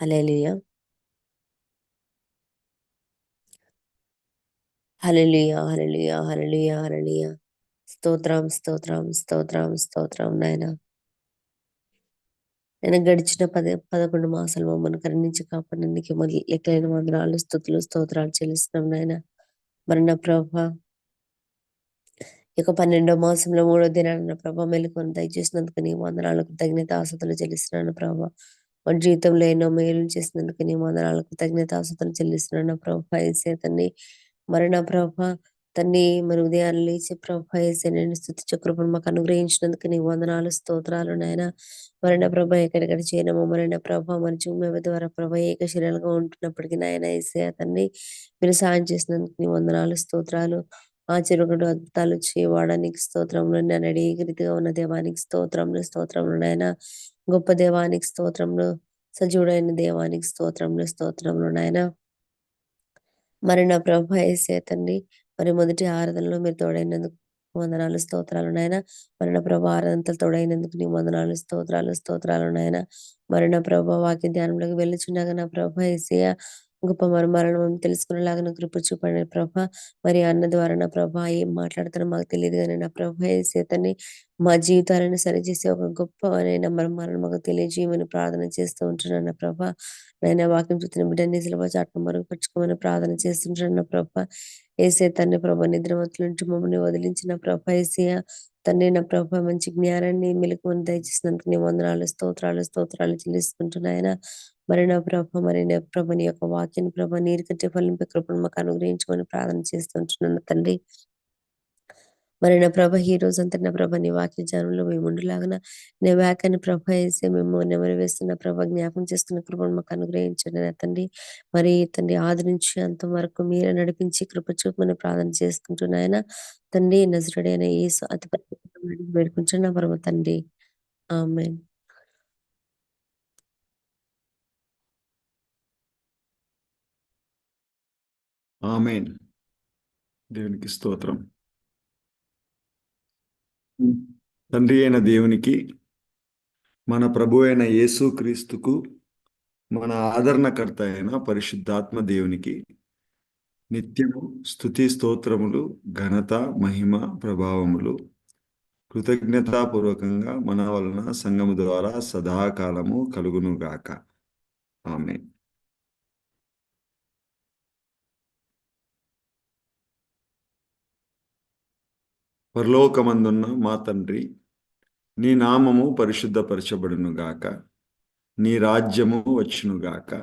హల్లెలూయా హల్లెలూయా హల్లెలూయా హల్లెలూయా హల్లెలూయా స్తోత్రం స్తోత్రం స్తోత్రం స్తోత్రం నాయన. నేను గడిచిన పది పదకొండు మాసాలు మమ్మల్ని కరుణించి కాపాడడానికి మరి వందనాలు స్థుతులు స్తోత్రాలు చెల్లిస్తున్నాం నాయన. మరణ ప్రభ ఇక పన్నెండో మాసంలో మూడో దినాన ప్రభ మెలుకొని దయచేసినందుకు నీ వందనాలకు తగినంత ఆసతులు చెల్లిస్తున్నాను ప్రభావ మన జీవితంలో ఎన్నో మేలు చేసినందుకు నీ వందనాలకు కృతజ్ఞత ఆసతులు చెల్లిస్తున్నాను. ప్రభ ఏసేతన్ని మరి నా ప్రభా తన్ని మరి ఉదయాన్ని లేచి ప్రభా ఏసే నేను స్థుతి చక్రపుడు మాకు అనుగ్రహించినందుకు నీ వందనాలు స్తోత్రాలు నాయన. మరి నా ప్రభ ఎక్కడెక్కడ చేయనమో. మరి నా ప్రభ మరి జూమ్ ద్వారా ప్రభ ఏక శరీరంగా ఉంటున్నప్పటికీ నాయన ఏసే అతన్ని మీరు సాయం చేసినందుకు నీ వందనాలు స్తోత్రాలు ఆశ్చర్యకుడు అద్భుతాలు చేయవాడానికి స్తోత్రంలో నేను అడిగి రీతిగా ఉన్న దేవానికి స్తోత్రంలో స్తోత్రంలో నాయన. గొప్ప దేవానికి స్తోత్రంలో సజీవుడైన దేవానికి స్తోత్రంలో స్తోత్రంలో నాయన. మరి నా ప్రభ ఏసే తండ్రి మరి మొదటి ఆరాధనలో మీరు తోడైనందుకు వందనాలు స్తోత్రాలు నాయన. మరి నా ప్రభ ఆరాధనతో తోడైనందుకు నీ వందనాలు స్తోత్రాలు స్తోత్రాలు నాయన. మరి నా ప్రభ వాక్య ధ్యానంలోకి వెళ్ళుచుండగా నా ప్రభ ఏసయ గొప్ప మరి మరణం తెలుసుకునేలాగా కృప చూపండి ప్రభ. మరి అన్న ద్వారా నా ప్రభ ఏం మాట్లాడతారో మాకు తెలియదు కానీ నా ప్రభ చేతని మా జీవితాలను సరిచేసే ఒక గొప్ప అనే మరి మరణం మాకు తెలియజేయమని ప్రార్థన చేస్తూ ఉంటున్నాను నా ప్రభ. నైనా వాక్యం చూస్తున్న బిడ్డని సులభ చాట్ను మరుగుపరుచుకోమని ప్రార్థన చేస్తుంటున్నాను నా ప్రభ. ఏసే తన్ని ప్రభ నిద్రమతుల నుంచి మమ్మల్ని వదిలించిన ప్రభ ఏసయ తండ్రి నా ప్రభ మంచి జ్ఞానాన్ని మెలకువని దయచేసినందుకు నీ వందనాలు స్తోత్రాలు స్తోత్రాలు చెల్లిస్తుంటున్నాయన మరి నా ప్రభ మరి నా ప్రభ నీ యొక్క వాక్యం ప్రభ నీరు కట్టే ఫలింపే కృపను మాకు అనుగ్రహించుకొని ప్రార్థన చేస్తుంటున్నాను తండ్రి. మరి నా ప్రభ ఈ రోజంతా నా ప్రభ నీ వాక్య జనంలో మేము ఉండులాగన నీ వాక్యాన్ని ప్రభ వేసి మేము నెమరు వేస్తున్న ప్రభ జ్ఞాపం చేసుకున్న కృపను మాకు అనుగ్రహించండి నా తండ్రి. మరి తండ్రి ఆది నుంచి అంత వరకు మీరే నడిపించి కృప చూపమని ప్రార్థన చేసుకుంటున్నాయన తండ్రి నజరుడైన ఏసు అతి పెద్ద వేడుకుంటున్నా పరమ తండ్రి. ఆమె ఆమెన్ దేవునికి స్తోత్రం. తండ్రి అయిన దేవునికి మన ప్రభు అయిన యేసు క్రీస్తుకు మన ఆదరణకర్త అయిన పరిశుద్ధాత్మ దేవునికి నిత్యము స్థుతి స్తోత్రములు ఘనత మహిమ ప్రభావములు కృతజ్ఞతాపూర్వకంగా మన వలన సంఘము ద్వారా సదాకాలము కలుగునుగాక. ఆమె పరలోకమందున్న మా తండ్రి నీ నామము పరిశుద్ధపరచబడునుగాక నీ రాజ్యము వచ్చునుగాక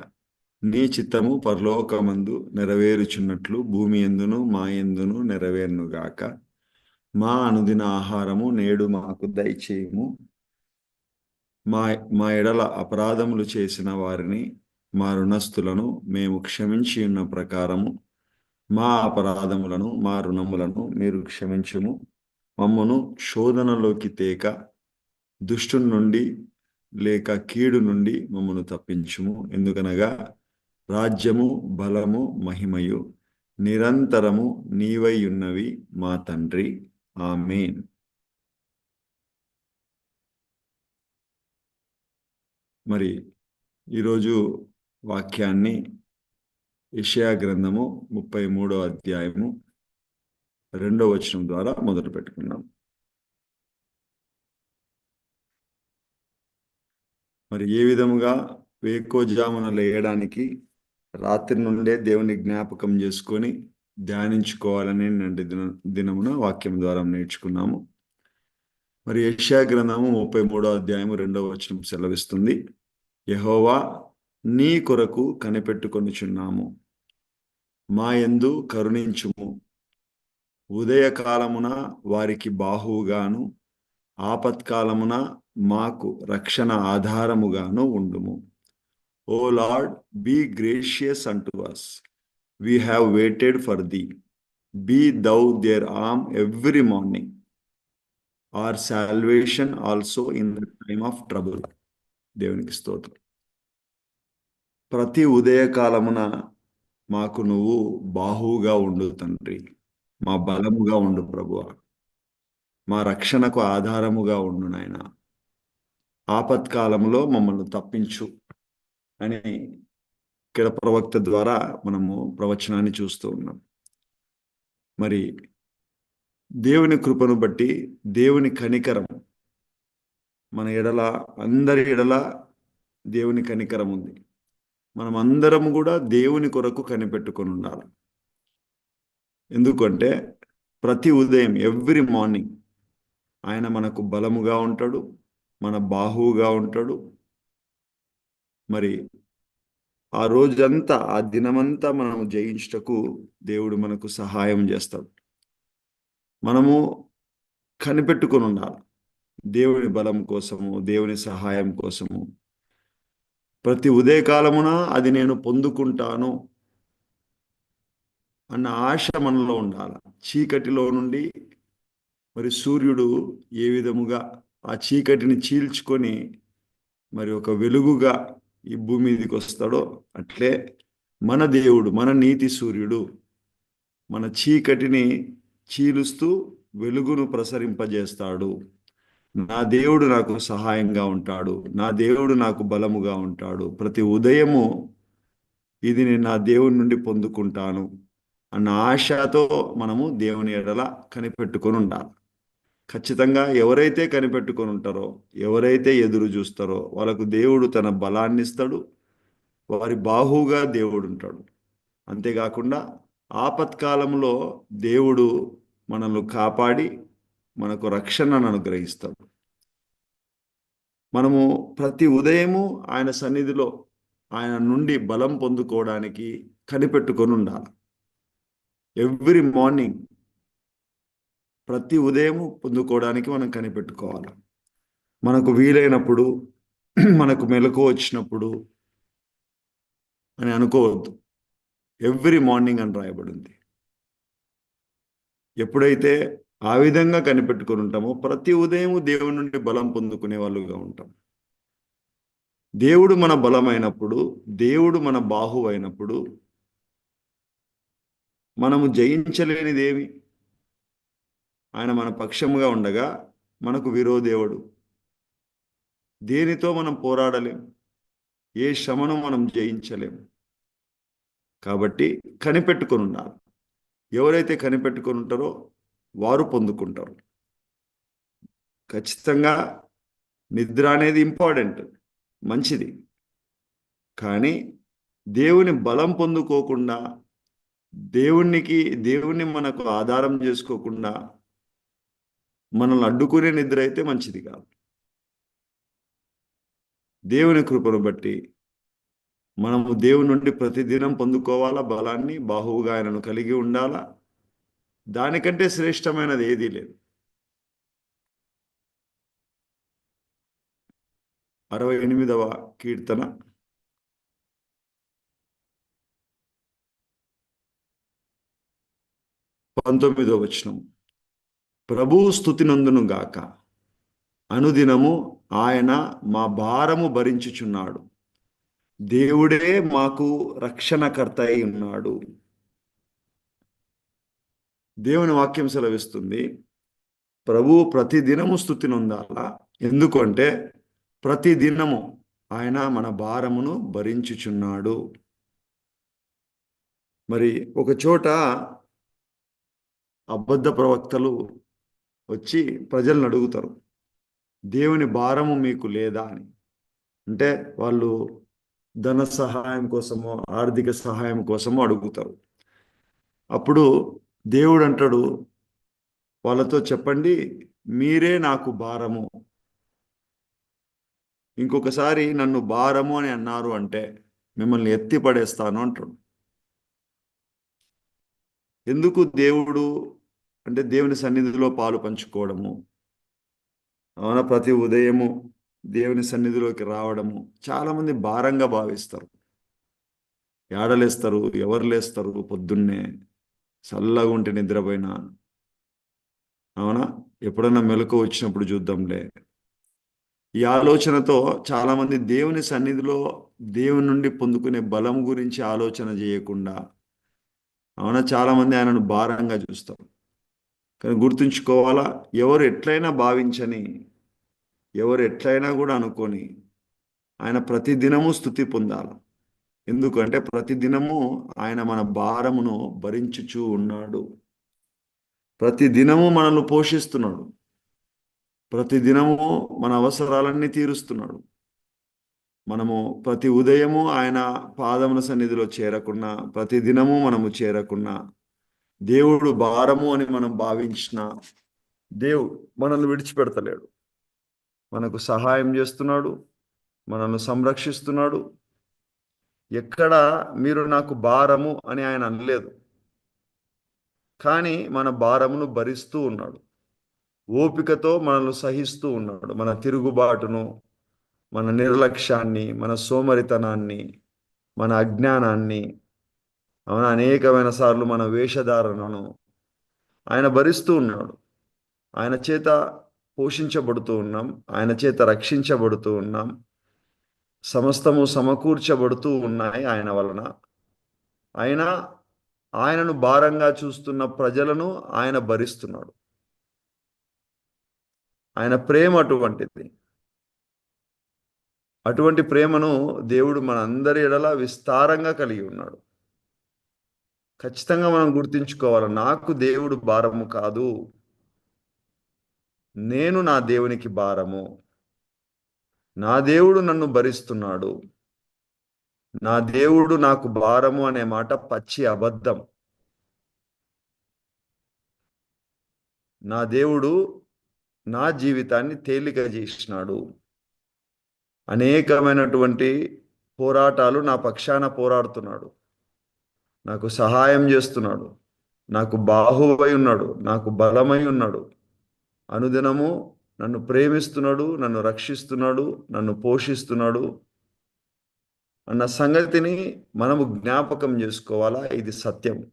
నీ చిత్తము పరలోకమందు నెరవేరుచున్నట్లు భూమి ఎందును మా ఎందును నెరవేరునుగాక మా అనుదిన ఆహారము నేడు మాకు దయచేయము. మా మా ఎడల అపరాధములు చేసిన వారిని మా రుణస్థులను మేము క్షమించి ఉన్న ప్రకారము మా అపరాధములను మా రుణములను మీరు క్షమించుము. మమ్మను శోధనలోకి తేక దుష్టు నుండి లేక కీడు నుండి మమ్మను తప్పించుము. ఎందుకనగా రాజ్యము బలము మహిమయు నిరంతరము నీవై ఉన్నవి మా తండ్రి. ఆమెన్. మరి ఈరోజు వాక్యాన్ని యషయా గ్రంథము ముప్పై మూడో అధ్యాయము రెండో వచనం ద్వారా మొదలు పెట్టుకున్నాం మరి ఏ విధముగా వేకోజామున లేయడానికి రాత్రి నుండే దేవుని జ్ఞాపకం చేసుకొని ధ్యానించుకోవాలని నిండి దిన దినమున వాక్యం ద్వారా నేర్చుకున్నాము. మరి యష్యా గ్రంథము ముప్పై మూడో అధ్యాయము రెండవ వచనం సెలవిస్తుంది. యహోవా నీ కొరకు కనిపెట్టుకొనిచున్నాము. మా యందు కరుణించుము. ఉదయకాలమున వారికి బాహువుగాను ఆపత్కాలమున మాకు రక్షణ ఆధారముగాను ఉండుము. O Lord be gracious unto us we have waited for thee be thou their arm every morning our salvation also in the time of trouble దేవునికి స్తోత్రం. ప్రతి ఉదయకాలమున మాకు నువ్వు బాహువుగా ఉండు తండ్రి. మా బలముగా ఉండు ప్రభువ. మా రక్షణకు ఆధారముగా ఉండు నాయన. ఆపత్కాలంలో మమ్మల్ని తప్పించు అని ఇక్కడ ప్రవక్త ద్వారా మనము ప్రవచనాన్ని చూస్తూ ఉన్నాం. మరి దేవుని కృపను బట్టి దేవుని కనికరం మన ఎడల అందరి ఎడల దేవుని కనికరం ఉంది. మనం అందరం కూడా దేవుని కొరకు కనిపెట్టుకొని ఉండాలి. ఎందుకంటే ప్రతి ఉదయం ఎవ్రీ మార్నింగ్ ఆయన మనకు బలముగా ఉంటాడు మన బాహువుగా ఉంటాడు. మరి ఆ రోజంతా ఆ దినమంతా మనము జయించుటకు దేవుడు మనకు సహాయం చేస్తాడు. మనము కనిపెట్టుకొని ఉండాలి. దేవుని బలం కోసము దేవుని సహాయం కోసము. ప్రతి ఉదయకాలమున అది నేను పొందుకుంటాను అన్న ఆశ మనలో ఉండాలి. చీకటిలో నుండి మరి సూర్యుడు ఏ విధముగా ఆ చీకటిని చీల్చుకొని మరి ఒక వెలుగుగా ఈ భూమి మీదకి వస్తాడో అట్లే మన దేవుడు మన నీతి సూర్యుడు మన చీకటిని చీలుస్తూ వెలుగును ప్రసరింపజేస్తాడు. నా దేవుడు నాకు సహాయంగా ఉంటాడు. నా దేవుడు నాకు బలముగా ఉంటాడు. ప్రతి ఉదయము ఇది నేను నా దేవుడి నుండి పొందుకుంటాను. అన్న ఆశతో మనము దేవుని ఎడల కనిపెట్టుకొని ఉండాలి. ఖచ్చితంగా ఎవరైతే కనిపెట్టుకొని ఉంటారో ఎవరైతే ఎదురు చూస్తారో వాళ్ళకు దేవుడు తన బలాన్ని ఇస్తాడు వారి బాహుగా దేవుడు ఉంటాడు. అంతేకాకుండా ఆపత్కాలంలో దేవుడు మనల్ని కాపాడి మనకు రక్షణను అనుగ్రహిస్తాడు. మనము ప్రతి ఉదయము ఆయన సన్నిధిలో ఆయన నుండి బలం పొందుకోవడానికి కనిపెట్టుకొని ఉండాలి. ఎవ్రీ మార్నింగ్ ప్రతి ఉదయం పొందుకోవడానికి మనం కనిపెట్టుకోవాలి. మనకు వీలైనప్పుడు మనకు మెలకు వచ్చినప్పుడు అని అనుకోవద్దు. ఎవ్రీ మార్నింగ్ అని రాయబడింది. ఎప్పుడైతే ఆ విధంగా కనిపెట్టుకుని ఉంటామో ప్రతి ఉదయం దేవుడి నుండి బలం పొందుకునే వాళ్ళుగా ఉంటాం. దేవుడు మన బలమైనప్పుడు దేవుడు మన బాహు అయినప్పుడు మనము జయించలేనిదేమి ఆయన మన పక్షముగా ఉండగా మనకు విరోధేవుడు. దేనితో మనం పోరాడలేం? ఏ శ్రమను మనం జయించలేము కాబట్టి కనిపెట్టుకొని ఉండాలి. ఎవరైతే కనిపెట్టుకొని ఉంటారో వారు పొందుకుంటారు. ఖచ్చితంగా నిద్ర అనేది ఇంపార్టెంట్ మంచిది. కానీ దేవుని బలం పొందుకోకుండా దేవునికి దేవుణ్ణి మనకు ఆధారం చేసుకోకుండా మనల్ని అడ్డుకునే నిద్ర అయితే మంచిది కాదు. దేవుని కృపను బట్టి మనము దేవుని నుండి ప్రతిదినం పొందుకోవాలా? బలాన్ని బాహువుగా ఆయనను కలిగి ఉండాలా? దానికంటే శ్రేష్టమైనది ఏదీ లేదు. అరవై ఎనిమిదవ కీర్తన. పంతొమ్మిదవ వచనం ప్రభు స్థుతి నందును గాక. అనుదినము ఆయన మా భారము భరించుచున్నాడు. దేవుడే మాకు రక్షణకర్త అయి ఉన్నాడు. దేవుని వాక్యం సెలవిస్తుంది. ప్రభు ప్రతి దినము స్థుతి నొందాలా ఎందుకంటే ప్రతి దినము ఆయన మన భారమును భరించుచున్నాడు. మరి ఒక చోట అబద్ధ ప్రవక్తలు వచ్చి ప్రజలను అడుగుతారు. దేవుని భారము మీకు లేదా అని. అంటే వాళ్ళు ధన సహాయం కోసమో ఆర్థిక సహాయం కోసమో అడుగుతారు. అప్పుడు దేవుడు అంటాడు వాళ్ళతో చెప్పండి మీరే నాకు భారము. ఇంకొకసారి నన్ను భారము అని అన్నారు అంటే మిమ్మల్ని ఎత్తి పడేస్తాను అంటాడు. ఎందుకు దేవుడు అంటే దేవుని సన్నిధిలో పాలు పంచుకోవడము అవునా? ప్రతి ఉదయము దేవుని సన్నిధిలోకి రావడము. చాలామంది భారంగా భావిస్తారు. ఏడలేస్తారు ఎవరు లేస్తారు పొద్దున్నే. చల్లగా ఉంటే నిద్రపోయినా. అవునా? ఎప్పుడన్నా మెలకు వచ్చినప్పుడు చూద్దాంలే. ఈ ఆలోచనతో చాలామంది దేవుని సన్నిధిలో దేవుని నుండి పొందుకునే బలం గురించి ఆలోచన చేయకుండా అవునా? చాలామంది ఆయనను భారంగా చూస్తారు. కానీ గుర్తుంచుకోవాలా? ఎవరు ఎట్లయినా భావించని ఎవరు ఎట్లయినా కూడా అనుకొని ఆయన ప్రతి దినము స్థుతి పొందాలి. ఎందుకంటే ప్రతి దినము ఆయన మన భారమును భరించుచూ ఉన్నాడు. ప్రతి దినము మనల్ని పోషిస్తున్నాడు. ప్రతి దినము మన అవసరాలన్నీ తీరుస్తున్నాడు. మనము ప్రతి ఉదయము ఆయన పాదముల సన్నిధిలో చేరకున్నా ప్రతి దినము మనము చేరకున్నా దేవుడు భారము అని మనం భావించిన దేవుడు మనల్ని విడిచిపెడతలేడు. మనకు సహాయం చేస్తున్నాడు మనల్ని సంరక్షిస్తున్నాడు. ఎక్కడ మీరు నాకు భారము అని ఆయన అనలేదు. కానీ మన భారమును భరిస్తూ ఉన్నాడు. ఓపికతో మనల్ని సహిస్తూ ఉన్నాడు. మన తిరుగుబాటును మన నిర్లక్ష్యాన్ని మన సోమరితనాన్ని మన అజ్ఞానాన్ని అవున? అనేకమైన సార్లు మన వేషధారణను ఆయన భరిస్తూ ఉన్నాడు. ఆయన చేత పోషించబడుతూ ఉన్నాం. ఆయన చేత రక్షించబడుతూ ఉన్నాం. సమస్తము సమకూర్చబడుతూ ఉన్నాయి ఆయన వలన. ఆయన ఆయనను భారంగా చూస్తున్న ప్రజలను ఆయన భరిస్తున్నాడు. ఆయన ప్రేమ అటువంటిది. అటువంటి ప్రేమను దేవుడు మనందరి ఎడల విస్తారంగా కలిగి ఉన్నాడు. ఖచ్చితంగా మనం గుర్తించుకోవాలి నాకు దేవుడు భారము కాదు. నేను నా దేవునికి భారము. నా దేవుడు నన్ను భరిస్తున్నాడు. నా దేవుడు నాకు భారము అనే మాట పచ్చి అబద్ధం. నా దేవుడు నా జీవితాన్ని తేలిక చేసినాడు. అనేకమైనటువంటి పోరాటాలు నా పక్షాన పోరాడుతున్నాడు. నాకు సహాయం చేస్తున్నాడు. నాకు బాహువై ఉన్నాడు. నాకు బలమై ఉన్నాడు. అనుదినము నన్ను ప్రేమిస్తున్నాడు నన్ను రక్షిస్తున్నాడు నన్ను పోషిస్తున్నాడు అన్న సంగతిని మనము జ్ఞాపకం చేసుకోవాలా? ఇది సత్యం.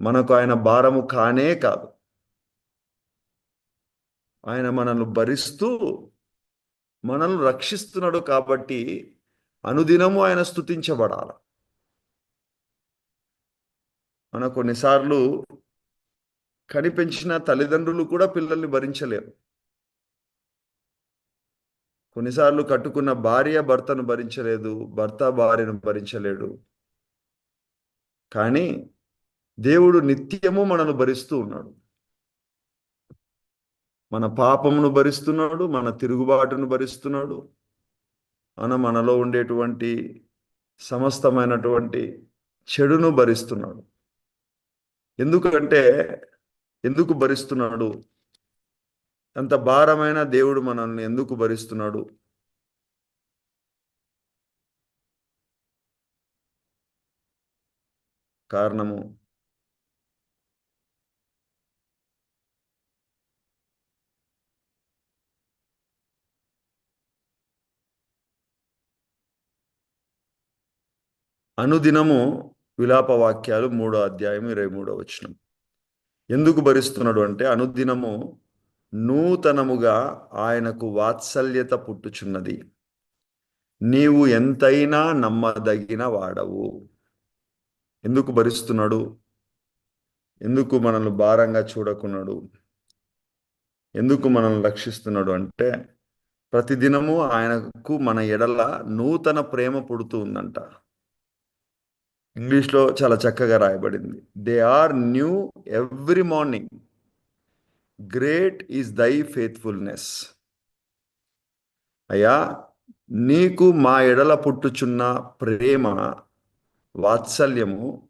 మనకు ఆయన భారము కానే కాదు. ఆయన మనల్ని భరిస్తూ మనల్ని రక్షిస్తున్నాడు కాబట్టి అనుదినము ఆయన స్థుతించబడాలి మన కొన్నిసార్లు కనిపించిన తల్లిదండ్రులు కూడా పిల్లల్ని భరించలేరు. కొన్నిసార్లు కట్టుకున్న భార్య భర్తను భరించలేదు భర్త భార్యను భరించలేడు. కానీ దేవుడు నిత్యము మనను భరిస్తూ ఉన్నాడు. మన పాపమును భరిస్తున్నాడు మన తిరుగుబాటును భరిస్తున్నాడు. మన మనలో ఉండేటువంటి సమస్తమైనటువంటి చెడును భరిస్తున్నాడు. ఎందుకంటే ఎందుకు భరిస్తున్నాడు? అంత భారమైన దేవుడు మనల్ని ఎందుకు భరిస్తున్నాడు? కారణము అనుదినము విలాప వాక్యాలు మూడో అధ్యాయం ఇరవై మూడో వచనం. ఎందుకు భరిస్తున్నాడు అంటే అనుదినము నూతనముగా ఆయనకు వాత్సల్యత పుట్టుచున్నది. నీవు ఎంతైనా నమ్మదగిన వాడవు. ఎందుకు భరిస్తున్నాడు? ఎందుకు మనల్ని భారంగా చూడకున్నాడు? ఎందుకు మనల్ని రక్షిస్తున్నాడు అంటే ప్రతిదినము ఆయనకు మన ఎడల నూతన ప్రేమ పుడుతూ ఉందంట. ఇంగ్లీష్లో చాలా చక్కగా రాయబడింది. They are new every morning. Great is thy faithfulness అయ్యా నీకు మా ఎడల పుట్టుచున్న ప్రేమ వాత్సల్యము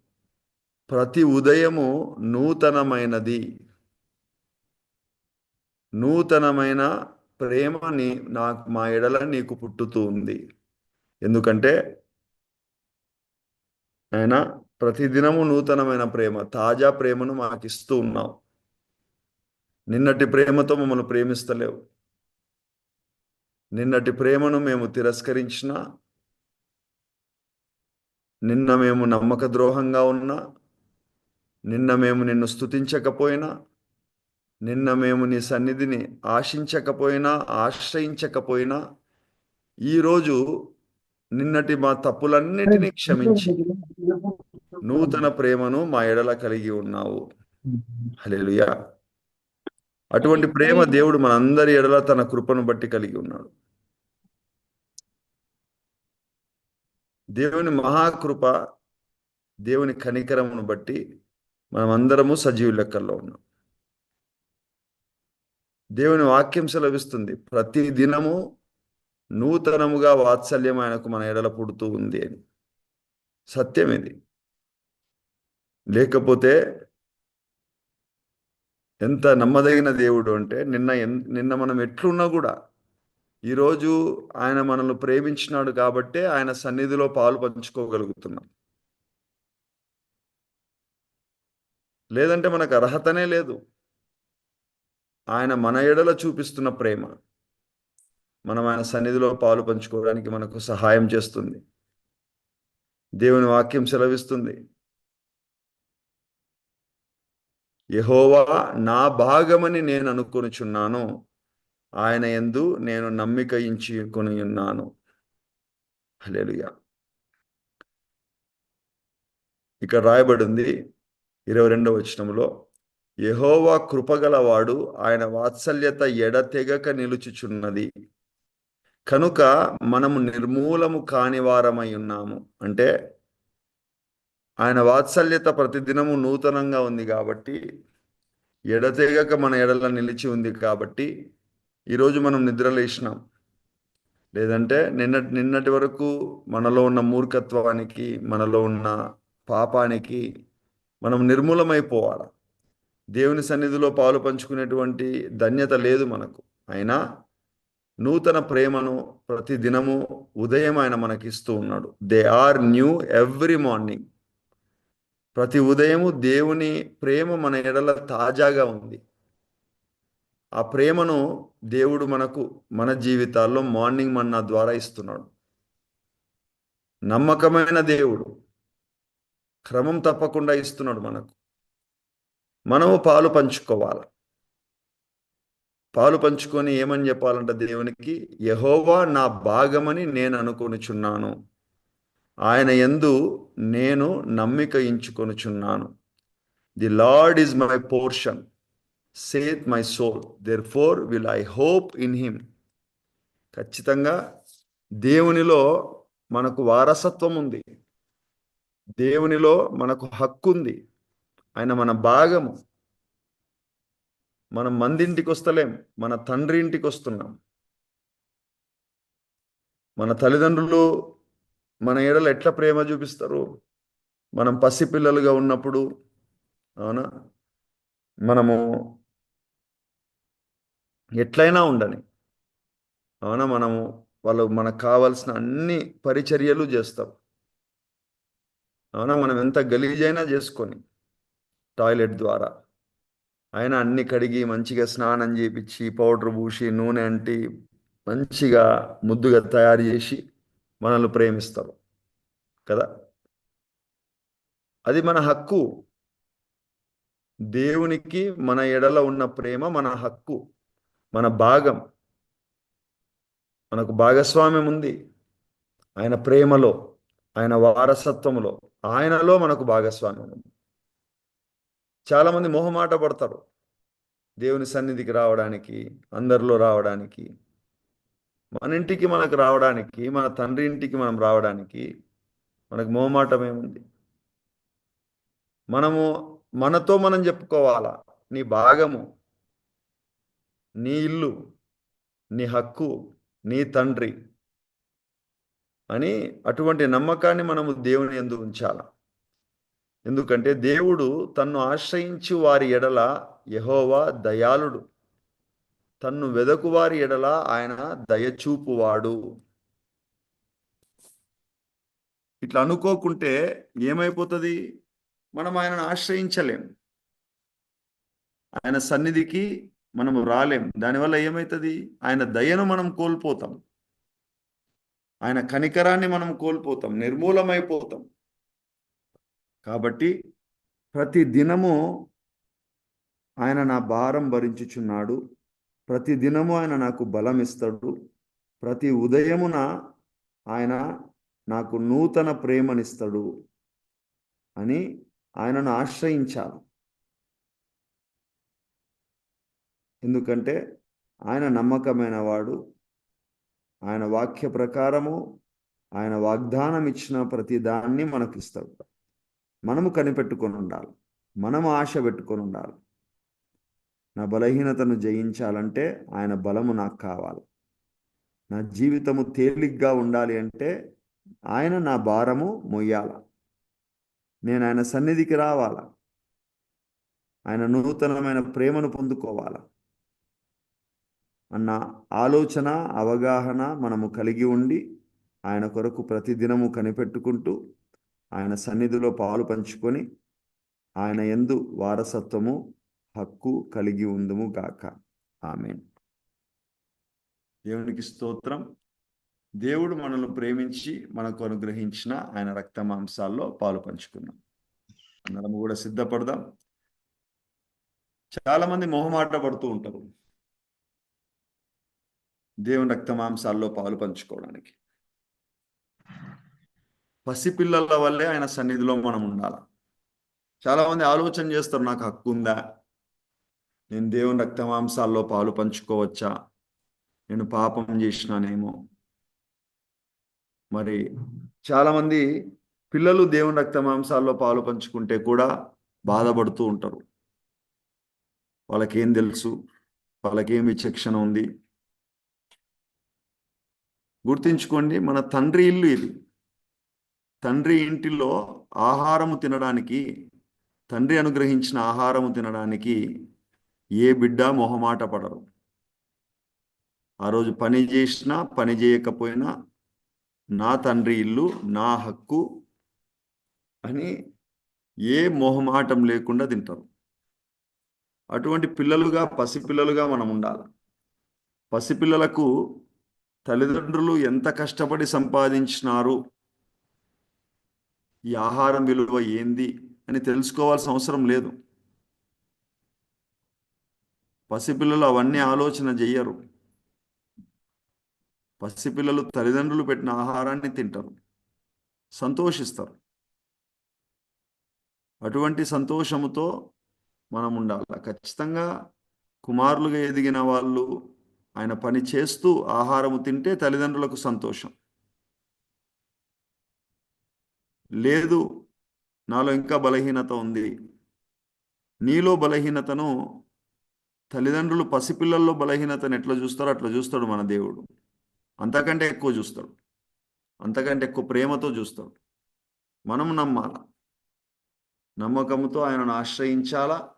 ప్రతి ఉదయము నూతనమైనది. నూతనమైన ప్రేమని నాకు మా ఎడల నీకు పుట్టుతూ ఉంది. ఎందుకంటే ఆయన ప్రతిదినము నూతనమైన ప్రేమ తాజా ప్రేమను మాకు ఇస్తూ ఉన్నావు. నిన్నటి ప్రేమతో మమ్మల్ని ప్రేమిస్తలేవు. నిన్నటి ప్రేమను మేము తిరస్కరించిన నిన్న మేము నమ్మక ద్రోహంగా ఉన్నా నిన్న మేము నిన్ను స్తుతించకపోయినా నిన్న మేము నీ సన్నిధిని ఆశించకపోయినా ఆశ్రయించకపోయినా ఈరోజు నిన్నటి మా తప్పులన్నిటినీ క్షమించి. నూతన ప్రేమను మా ఎడల కలిగి ఉన్నావు. హలేలుయా అటువంటి ప్రేమ దేవుడు మనందరి ఎడల తన కృపను బట్టి కలిగి ఉన్నాడు. దేవుని మహాకృప దేవుని కనికరమును బట్టి మనం అందరము సజీవు లెక్కల్లో ఉన్నాం. దేవుని వాక్యం సెలవిస్తుంది. ప్రతి దినము నూతనముగా వాత్సల్యం ఆయనకు మన ఎడల పుడుతూ ఉంది అని. సత్యం ఇది. లేకపోతే ఎంత నమ్మదగిన దేవుడు అంటే నిన్న ఎన్- నిన్న మనం ఎట్లున్నా కూడా ఈరోజు ఆయన మనల్ని ప్రేమించినాడు కాబట్టే ఆయన సన్నిధిలో పాలు పంచుకోగలుగుతున్నాం. లేదంటే మనకు అర్హతనే లేదు. ఆయన మన ఎడల చూపిస్తున్న ప్రేమ. మనం ఆయన సన్నిధిలో పాలు పంచుకోవడానికి మనకు సహాయం చేస్తుంది. దేవుని వాక్యం సెలవిస్తుంది. యహోవా నా భాగమని నేను అనుకొనుచున్నాను. ఆయన ఎందు నేను నమ్మిక ఇంచుకొని ఉన్నాను. హలేలుయా ఇక్కడ రాయబడింది ఇరవై రెండవ వచనంలో యహోవా కృపగలవాడు ఆయన వాత్సల్యత ఎడతెగక నిలుచుచున్నది. కనుక మనము నిర్మూలము కాని వారమై ఉన్నాము. అంటే ఆయన వాత్సల్యత ప్రతిదినము నూతనంగా ఉంది కాబట్టి ఎడతెగక మన ఎడల నిలిచి ఉంది కాబట్టి ఈరోజు మనం నిద్రలేసినాం లేదంటే నిన్నటి నిన్నటి వరకు మనలో ఉన్న మూర్ఖత్వానికి మనలో ఉన్న పాపానికి మనం నిర్మూలమైపోవాలి? దేవుని సన్నిధిలో పాలు పంచుకునేటువంటి ధన్యత లేదు మనకు. అయినా నూతన ప్రేమను ప్రతి దినము ఉదయం ఆయన మనకి ఇస్తూ ఉన్నాడు. They are new every morning ప్రతి ఉదయము దేవుని ప్రేమ మన ఎడల తాజాగా ఉంది. ఆ ప్రేమను దేవుడు మనకు మన జీవితాల్లో మార్నింగ్ మన్నా ద్వారా ఇస్తున్నాడు. నమ్మకమైన దేవుడు క్రమం తప్పకుండా ఇస్తున్నాడు మనకు. మనము పాలు పంచుకోవాలి? పాలు పంచుకొని ఏమని చెప్పాలంట దేవునికి? యహోవా నా భాగమని నేను అనుకొనుచున్నాను. ఆయన ఎందు నేను నమ్మిక ఇంచుకొనుచున్నాను. The Lord is my portion saith my soul therefore will I hope in him ఖచ్చితంగా దేవునిలో మనకు వారసత్వం ఉంది. దేవునిలో మనకు హక్కు ఉంది. ఆయన మన భాగము. మనం మందింటికి వస్తలేం మన తండ్రి ఇంటికి వస్తున్నాం మన తల్లిదండ్రులు మన ఏడలు ఎట్లా ప్రేమ చూపిస్తారు? మనం పసిపిల్లలుగా ఉన్నప్పుడు అవునా? మనము ఎట్లయినా ఉండని అవునా? మనము వాళ్ళు మనకు కావాల్సిన అన్ని పరిచర్యలు చేస్తాం. అవునా? మనం ఎంత గలీజైనా చేసుకొని టాయిలెట్ ద్వారా. ఆయన అన్ని కడిగి మంచిగా స్నానం చేపించి పౌడర్ పూసి నూనె అంటి మంచిగా ముద్దుగా తయారు చేసి మనల్ని ప్రేమిస్తారు. కదా? అది మన హక్కు. దేవునికి మన ఎడల ఉన్న ప్రేమ మన హక్కు. మన భాగం. మనకు భాగస్వామ్యం ఉంది. ఆయన ప్రేమలో ఆయన వారసత్వంలో ఆయనలో మనకు భాగస్వామ్యం ఉంది. చాలామంది మొహమాట పడతారు. దేవుని సన్నిధికి రావడానికి అందరిలో రావడానికి మన ఇంటికి మనకు రావడానికి మన తండ్రి ఇంటికి మనం రావడానికి మనకు మొహమాటం ఏముంది మనము మనతో మనం చెప్పుకోవాలా? నీ భాగము నీ ఇల్లు నీ హక్కు నీ తండ్రి అని అటువంటి నమ్మకాన్ని మనము దేవుని ఎందు ఉంచాలా? ఎందుకంటే దేవుడు తన్ను ఆశ్రయించి వారి ఎడల యహోవా దయాళుడు. తన్ను వెదకు వారి ఎడల ఆయన దయచూపువాడు ఇట్లా అనుకోకుంటే ఏమైపోతుంది? మనం ఆయనను ఆశ్రయించలేం. ఆయన సన్నిధికి మనం రాలేం. దానివల్ల ఏమవుతుంది ఆయన దయను మనం కోల్పోతాం. ఆయన కనికరాన్ని మనం కోల్పోతాం. నిర్మూలమైపోతాం. కాబట్టి ప్రతి దినము ఆయన నా భారం భరించుచున్నాడు. ప్రతి దినము ఆయన నాకు బలం ఇస్తాడు. ప్రతి ఉదయమున ఆయన నాకు నూతన ప్రేమనిస్తాడు అని ఆయనను ఆశ్రయించాను. ఎందుకంటే ఆయన నమ్మకమైన వాడు. ఆయన వాక్య ప్రకారము ఆయన వాగ్దానం ఇచ్చిన ప్రతి దాన్ని మనకు ఇస్తాడు మనము కనిపెట్టుకొని ఉండాలి. మనము ఆశ పెట్టుకొని ఉండాలి. నా బలహీనతను జయించాలంటే ఆయన బలము నాకు కావాలి. నా జీవితము తేలిగ్గా ఉండాలి అంటే ఆయన నా భారము మొయ్యాల. నేను ఆయన సన్నిధికి రావాలా. ఆయన నూతనమైన ప్రేమను పొందుకోవాలా. అన్న ఆలోచన అవగాహన మనము కలిగి ఉండి ఆయన కొరకు ప్రతిదినము కనిపెట్టుకుంటూ ఆయన సన్నిధిలో పాలు పంచుకొని ఆయన ఎందు వారసత్వము హక్కు కలిగి ఉందము గాక. ఆమె దేవునికి స్తోత్రం. దేవుడు మనల్ని ప్రేమించి మనకు అనుగ్రహించిన ఆయన రక్త మాంసాల్లో పాలు పంచుకున్నాం. అందరం కూడా సిద్ధపడదాం. చాలా మంది మొహమాట పడుతూ ఉంటారు. దేవుని రక్త మాంసాల్లో పాలు పంచుకోవడానికి. పసిపిల్లల వల్లే ఆయన సన్నిధిలో మనం ఉండాలి. చాలా మంది ఆలోచన చేస్తారు నాకు హక్కు ఉందా? నేను దేవుని రక్తమాంసాల్లో పాలు పంచుకోవచ్చా? నేను పాపం చేసినానేమో? మరి చాలామంది పిల్లలు దేవుని రక్తమాంసాల్లో పాలు పంచుకుంటే కూడా బాధపడుతూ ఉంటారు. వాళ్ళకేం తెలుసు? వాళ్ళకేం విచక్షణ ఉంది? గుర్తించుకోండి మన తండ్రి ఇల్లు ఇది. తండ్రి ఇంటిలో ఆహారము తినడానికి తండ్రి అనుగ్రహించిన ఆహారము తినడానికి ఏ బిడ్డ మొహమాట పడరు. ఆ రోజు పని చేసినా పని చేయకపోయినా నా తండ్రి ఇల్లు నా హక్కు అని ఏ మొహమాటం లేకుండా తింటారు. అటువంటి పిల్లలుగా పసిపిల్లలుగా మనం ఉండాలి. పసిపిల్లలకు తల్లిదండ్రులు ఎంత కష్టపడి సంపాదించినారు ఈ ఆహారం విలువ ఏంది అని తెలుసుకోవాల్సిన అవసరం లేదు. పసిపిల్లలు అవన్నీ ఆలోచన చెయ్యరు పసిపిల్లలు తల్లిదండ్రులు పెట్టిన ఆహారాన్ని తింటారు. సంతోషిస్తారు. అటువంటి సంతోషముతో మనం ఉండాలి ఖచ్చితంగా కుమారులుగా ఎదిగిన వాళ్ళు ఆయన పని చేస్తూ ఆహారము తింటే తల్లిదండ్రులకు సంతోషం. లేదు నాలో ఇంకా బలహీనత ఉంది. నీలో బలహీనతను తల్లిదండ్రులు పసిపిల్లల్లో బలహీనతను ఎట్లా చూస్తారో అట్లా చూస్తాడు మన దేవుడు. అంతకంటే ఎక్కువ చూస్తాడు. అంతకంటే ఎక్కువ ప్రేమతో చూస్తాడు. మనం నమ్మాల? నమ్మకంతో ఆయనను ఆశ్రయించాలా?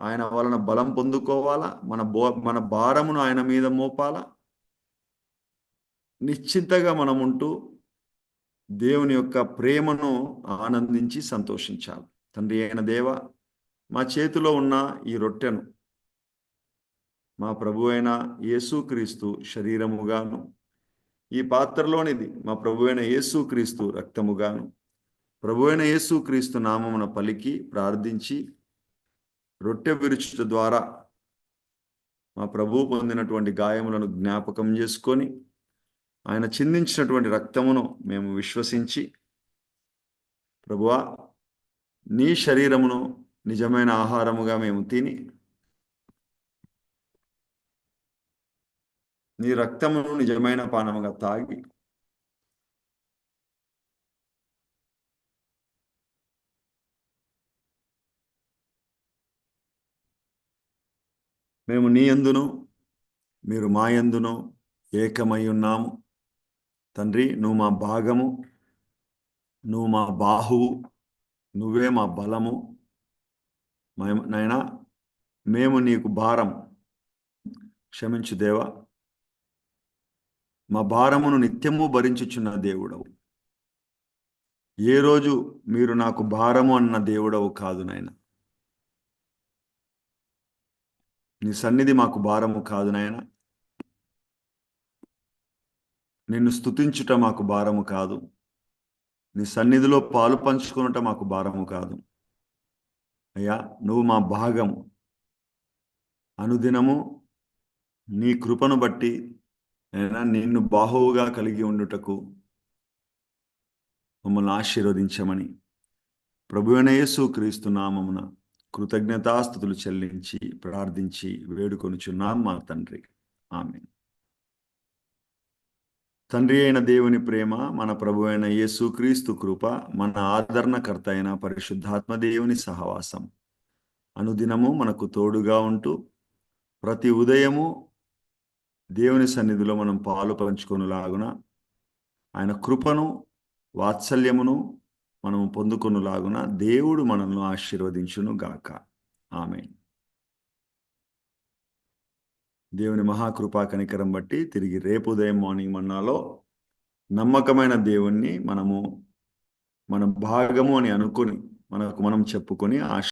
ఆయన వలన బలం పొందుకోవాలా? మన బో మన భారమును ఆయన మీద మోపాలా? నిశ్చింతగా మనం ఉంటూ దేవుని యొక్క ప్రేమను ఆనందించి సంతోషించాలి. తండ్రి అయిన దేవ మా చేతిలో ఉన్న ఈ రొట్టెను మా ప్రభు అయిన యేసుక్రీస్తు శరీరముగాను ఈ పాత్రలోనిది మా ప్రభు అయిన యేసుక్రీస్తు రక్తముగాను ప్రభు అయిన యేసుక్రీస్తు నామమున పలికి ప్రార్థించి రొట్టె విరుచుట ద్వారా మా ప్రభు పొందినటువంటి గాయములను జ్ఞాపకం చేసుకొని ఆయన చిందించినటువంటి రక్తమును మేము విశ్వసించి ప్రభువా నీ శరీరమును నిజమైన ఆహారముగా మేము తిని నీ రక్తమును నిజమైన పానముగా తాగి మేము నీ ఎందును మీరు మా ఎందును ఏకమై ఉన్నాము. తండ్రి నువ్వు మా భాగము నువ్వు మా బాహువు నువ్వే మా బలము. మేము- మేము నీకు భారం. క్షమించు దేవా. మా భారమును నిత్యము భరించుచున్న దేవుడవు. ఏ రోజు మీరు నాకు భారము అన్న దేవుడవు కాదు నాయన. నీ సన్నిధి మాకు భారము కాదు నాయన. నిన్ను స్తుతించుట మాకు భారము కాదు. నీ సన్నిధిలో పాలు పంచుకునుట మాకు భారము కాదు. అయ్యా నువ్వు మా భాగము. అనుదినము నీ కృపను బట్టి అయినా నిన్ను బాహువుగా కలిగి ఉండుటకు మమ్మల్ని ఆశీర్వదించమని ప్రభువైన క్రీస్తు నామమున కృతజ్ఞతాస్థుతులు చెల్లించి ప్రార్థించి వేడుకొనుచున్నాం మా తండ్రి. ఆమె తండ్రి అయిన దేవుని ప్రేమ మన ప్రభు అయిన యేసుక్రీస్తు కృప మన ఆదరణకర్త అయిన పరిశుద్ధాత్మ దేవుని సహవాసం. అనుదినము మనకు తోడుగా ఉంటూ ప్రతి ఉదయము దేవుని సన్నిధిలో మనం పాలు పంచుకొనులాగున ఆయన కృపను వాత్సల్యమును మనము పొందుకొనులాగున దేవుడు మనల్ని ఆశీర్వదించును గాక ఆమె దేవుని మహాకృపా కనికరం బట్టి తిరిగి రేపు ఉదయం మార్నింగ్ మన్నాలో నమ్మకమైన దేవుణ్ణి మనము మన భాగము అని అనుకొని మనకు మనం చెప్పుకొని ఆశ